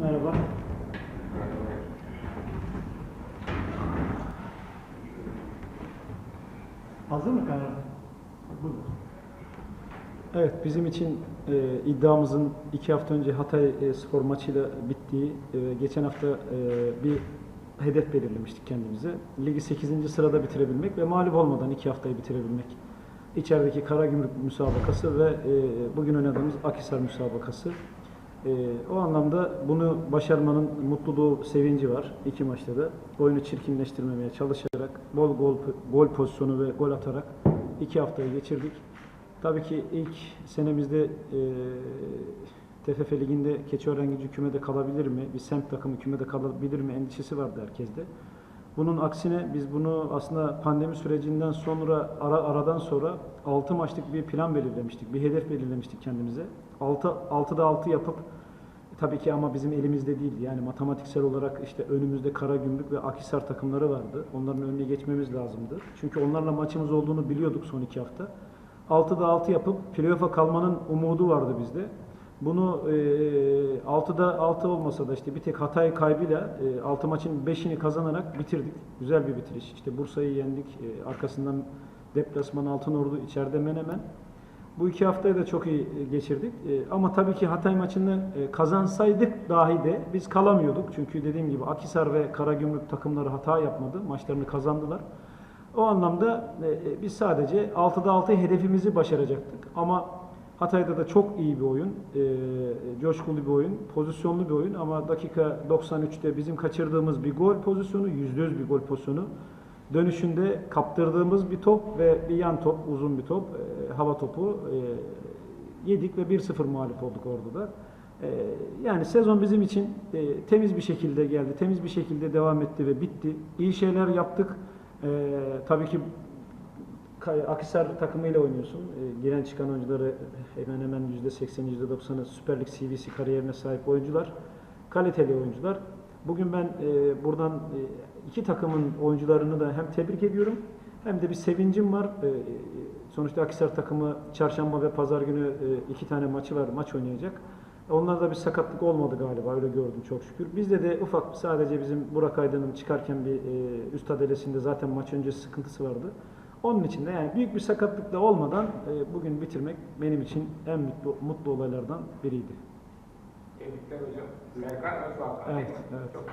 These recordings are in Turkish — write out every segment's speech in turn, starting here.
Merhaba. Hazır mı kamera? Buyurun. Evet, bizim için e, iddiamızın iki hafta önce Hatay e, spor maçıyla bittiği, e, geçen hafta e, bir hedef belirlemiştik kendimize. Ligi 8. sırada bitirebilmek ve mağlup olmadan iki haftayı bitirebilmek. İçerideki Karagümrük müsabakası ve e, bugün oynadığımız Akhisar müsabakası. E, o anlamda bunu başarmanın mutluluğu, sevinci var iki maçta da. Oyunu çirkinleştirmemeye çalışarak, bol gol, gol pozisyonu ve gol atarak iki haftayı geçirdik. Tabii ki ilk senemizde e, TFF Ligi'nde Keçiören Gücü kümede kalabilir mi? Bir semt takımı kümede kalabilir mi? Endişesi vardı herkeste. Bunun aksine biz bunu aslında pandemi sürecinden sonra ara, aradan sonra 6 maçlık bir plan belirlemiştik. Bir hedef belirlemiştik kendimize. 6 6'da 6 yapıp tabii ki ama bizim elimizde değildi. Yani matematiksel olarak işte önümüzde Karagümrük ve Akhisar takımları vardı. Onların önüne geçmemiz lazımdı. Çünkü onlarla maçımız olduğunu biliyorduk son iki hafta. 6'da 6 yapıp playoff'a kalmanın umudu vardı bizde. Bunu e, 6'da 6 olmasa da işte bir tek Hatay kaybıyla e, 6 maçın 5'ini kazanarak bitirdik. Güzel bir bitiriş. İşte Bursa'yı yendik. E, arkasından deplasman Altınordu, içeride Menemen. Bu iki haftayı da çok iyi e, geçirdik. E, ama tabii ki Hatay maçını e, kazansaydık dahi de biz kalamıyorduk. Çünkü dediğim gibi Akhisar ve Karagümrük takımları hata yapmadı. Maçlarını kazandılar. O anlamda e, e, biz sadece 6'da 6 hedefimizi başaracaktık. Ama Hatay'da da çok iyi bir oyun, e, coşkulu bir oyun, pozisyonlu bir oyun ama dakika 93'te bizim kaçırdığımız bir gol pozisyonu, %100 bir gol pozisyonu. Dönüşünde kaptırdığımız bir top ve bir yan top, uzun bir top, e, hava topu e, yedik ve 1-0 mağlup olduk orada da. E, yani sezon bizim için e, temiz bir şekilde geldi, temiz bir şekilde devam etti ve bitti. İyi şeyler yaptık. E, tabii ki Akhisar takımıyla oynuyorsun. E, giren çıkan oyuncuları hemen hemen %80'i %90'ı Süper Lig CVC kariyerine sahip oyuncular. Kaliteli oyuncular. Bugün ben e, buradan e, iki takımın oyuncularını da hem tebrik ediyorum hem de bir sevincim var. E, sonuçta Akhisar takımı çarşamba ve pazar günü e, iki tane maçı var, maç oynayacak. Onlarda bir sakatlık olmadı galiba öyle gördüm çok şükür. Bizde de ufak sadece bizim Burak Aydın'ın çıkarken bir e, üst adalesinde zaten maç öncesi sıkıntısı vardı. Onun için de yani büyük bir sakatlık da olmadan e, bugün bitirmek benim için en mutlu, mutlu olaylardan biriydi. Tebrikler hocam. Serkan Özbak. Evet, evet. Çok.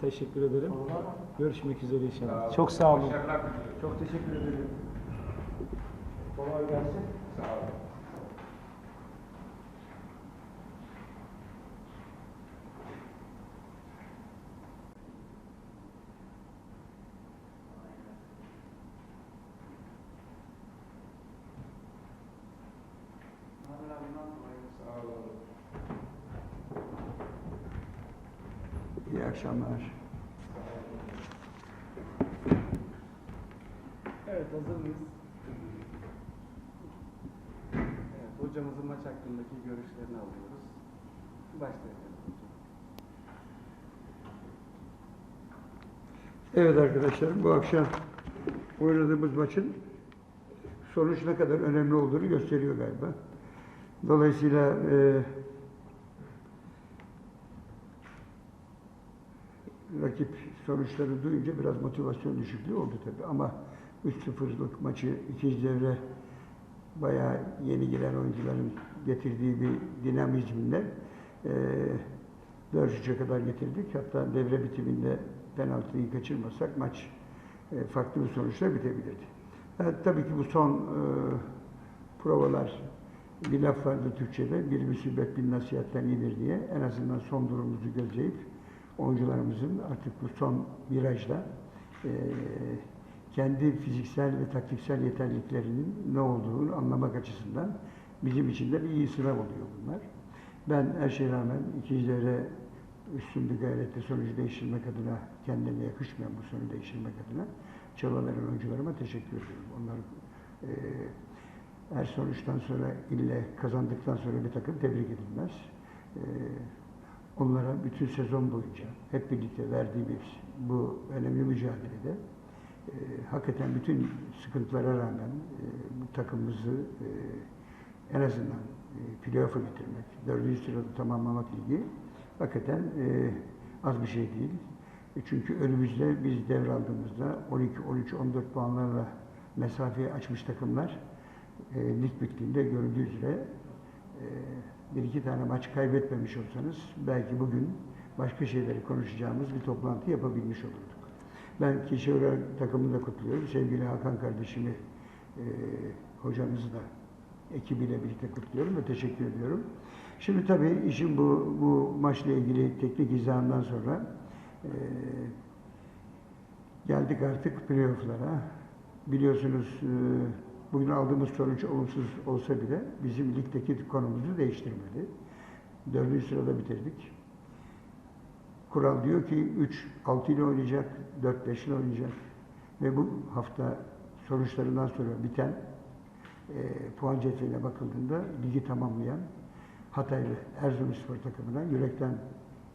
Teşekkür ederim. Görüşmek üzere Sağ inşallah. olun. Çok sağ olun. Çok teşekkür ederim. Kolay gelsin. Sağ olun. Sağ olun. İyi akşamlar. Evet hazır mıyız? Evet, hocamızın maç hakkındaki görüşlerini alıyoruz. Başlayalım. Evet arkadaşlar bu akşam oynadığımız maçın sonuç ne kadar önemli olduğunu gösteriyor galiba. Dolayısıyla e, rakip sonuçları duyunca biraz motivasyon düşüklüğü oldu tabii ama 3-0'lık maçı ikinci devre bayağı yeni giren oyuncuların getirdiği bir dinamizmle e, 4-3'e kadar getirdik. Hatta devre bitiminde penaltıyı kaçırmasak maç e, farklı bir sonuçla bitebilirdi. Evet, tabii ki bu son e, provalar bir laf vardı Türkçe'de bir müsibet bin nasihatten iyidir diye en azından son durumumuzu gözleyip oyuncularımızın artık bu son virajda e, kendi fiziksel ve taktiksel yeterliliklerinin ne olduğunu anlamak açısından bizim için de bir iyi sınav oluyor bunlar. Ben her şeye rağmen ikinci devre üstünlü gayretle sonucu değiştirmek adına kendine yakışmayan bu sonucu değiştirmek adına çabalayan oyuncularıma teşekkür ediyorum. Onlar e, her sonuçtan sonra ille kazandıktan sonra bir takım tebrik edilmez. E, onlara bütün sezon boyunca hep birlikte verdiğimiz bu önemli mücadelede e, hakikaten bütün sıkıntılara rağmen e, bu takımımızı e, en azından e, playoff'a getirmek, dördüncü sırada tamamlamak ligi hakikaten e, az bir şey değil. E, çünkü önümüzde biz devraldığımızda 12, 13, 14 puanlarla mesafeyi açmış takımlar e, lig bittiğinde görüldüğü üzere e, bir iki tane maç kaybetmemiş olsanız belki bugün başka şeyleri konuşacağımız bir toplantı yapabilmiş olurduk. Ben olarak takımını da kutluyorum. Sevgili Hakan kardeşimi, e, hocamızı da ekibiyle birlikte kutluyorum ve teşekkür ediyorum. Şimdi tabii işin bu, bu maçla ilgili teknik izahından sonra e, geldik artık playoff'lara. Biliyorsunuz e, bugün aldığımız sonuç olumsuz olsa bile bizim ligdeki konumuzu değiştirmedi. Dördüncü sırada bitirdik. Kural diyor ki 3 6 ile oynayacak, 4 5 ile oynayacak. Ve bu hafta sonuçlarından sonra biten e, puan cetveline bakıldığında ligi tamamlayan Hataylı Erzurumspor takımına yürekten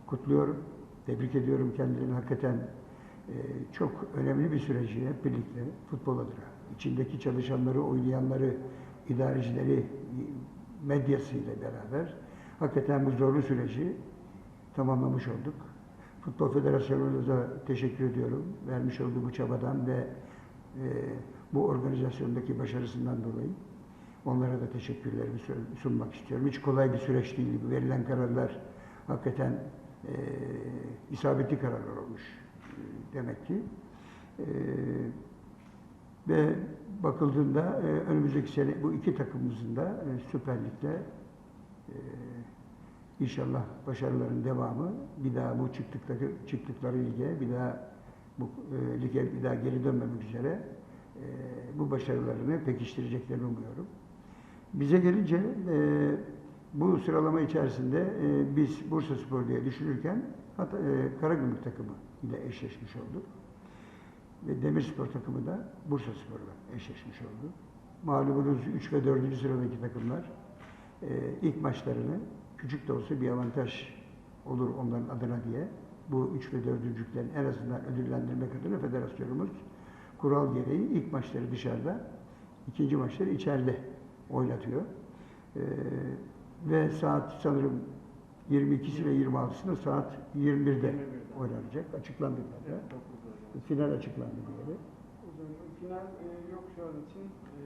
kutluyorum. Tebrik ediyorum kendilerini. Hakikaten e, çok önemli bir süreci hep birlikte futbol adına. İçindeki çalışanları, oynayanları, idarecileri, medyasıyla beraber hakikaten bu zorlu süreci tamamlamış olduk. Futbol Federasyonu'na teşekkür ediyorum. Vermiş olduğu bu çabadan ve e, bu organizasyondaki başarısından dolayı onlara da teşekkürlerimi sunmak istiyorum. Hiç kolay bir süreç değil. Verilen kararlar hakikaten e, isabetli kararlar olmuş e, demek ki. E, ve bakıldığında e, önümüzdeki sene bu iki takımımızın da e, Süper Lig'de e, İnşallah başarıların devamı bir daha bu çıktıkları, çıktıkları lige bir daha bu e, lige bir daha geri dönmemek üzere e, bu başarılarını pekiştireceklerini umuyorum. Bize gelince e, bu sıralama içerisinde e, biz Bursa Spor diye düşünürken hatta, e, Karagümrük takımı ile eşleşmiş olduk. Ve Demirspor takımı da Bursa Spor'la eşleşmiş oldu. Malumunuz 3 ve 4. sıradaki takımlar e, ilk maçlarını küçük de olsa bir avantaj olur onların adına diye bu 3 ve 4.lüklerin en azından ödüllendirmek adına federasyonumuz kural gereği ilk maçları dışarıda, ikinci maçları içeride oynatıyor. Ee, ve saat sanırım 22'si ve 26'sında saat 21'de oynanacak. Açıklandı zaten. Final açıklandı. Hocam final e, yok şu an için. E,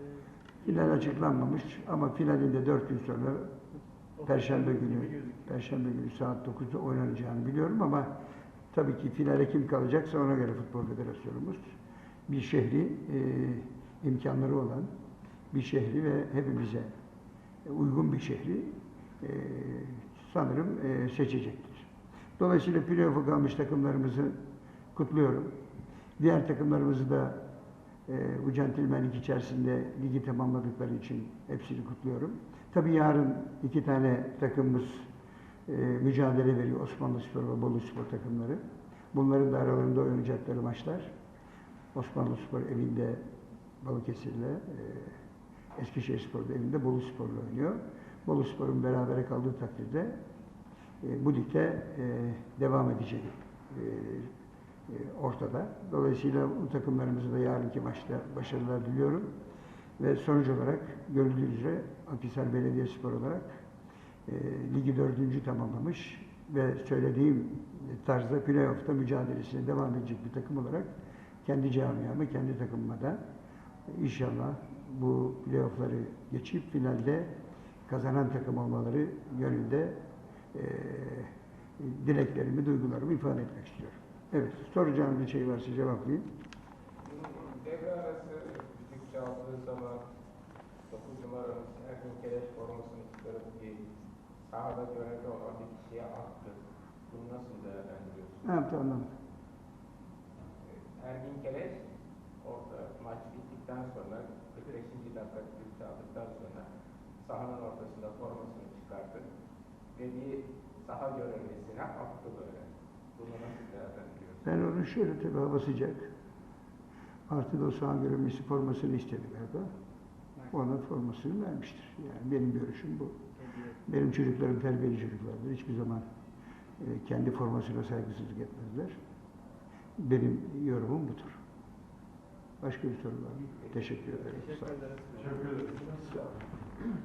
Final açıklanmamış ama finalinde 4 gün sonra Perşembe günü. Perşembe günü saat 9'da oynanacağını biliyorum ama tabii ki finale kim kalacaksa ona göre Futbol Federasyonumuz bir şehri e, imkanları olan bir şehri ve hepimize uygun bir şehri e, sanırım e, seçecektir. Dolayısıyla playoff'a kalmış takımlarımızı kutluyorum. Diğer takımlarımızı da e, bu centilmenlik içerisinde ligi tamamladıkları için hepsini kutluyorum. Tabii yarın iki tane takımımız e, mücadele veriyor. Osmanlı Spor ve Bolu Spor takımları. Bunların da aralarında oynayacakları maçlar. Osmanlı Spor evinde Balıkesir'le, e, Eskişehir Spor da evinde Bolu Spor'la oynuyor. Bolu Spor'un berabere kaldığı takdirde e, bu ligde e, devam edecek e, ortada. Dolayısıyla bu takımlarımıza da yarınki maçta başarılar diliyorum. Ve sonuç olarak görüldüğü üzere Akhisar Belediyespor olarak e, ligi dördüncü tamamlamış ve söylediğim tarzda playoff'ta mücadelesine devam edecek bir takım olarak kendi camiamı, kendi takımıma da inşallah bu playoff'ları geçip finalde kazanan takım olmaları yönünde e, dileklerimi, duygularımı ifade etmek istiyorum. Evet, soracağım bir şey varsa cevaplayayım. Devre arası düdük çaldığı zaman 9 numaramız Erkin Keleş formasını çıkarıp bir sahada görevli olan bir kişiye attı. Bunu nasıl değerlendiriyorsun? Ha, tamam. Ergin Keleş orada maç bittikten sonra 45. dakika düdük çaldıktan sonra sahanın ortasında formasını çıkardı ve bir saha görevlisine attı böyle. Ben onu şöyle tabi hava sıcak. Artı da o saha görevlisi formasını istediler de. Ona formasını vermiştir. Yani benim görüşüm bu. Benim çocuklarım terbiyeli çocuklardır. Hiçbir zaman e, kendi formasına saygısızlık etmezler. Benim yorumum budur. Başka bir soru var mı? Teşekkür ederim. Teşekkür ederiz. Teşekkür ederiz. Sağ olun.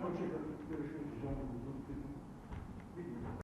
Thank you.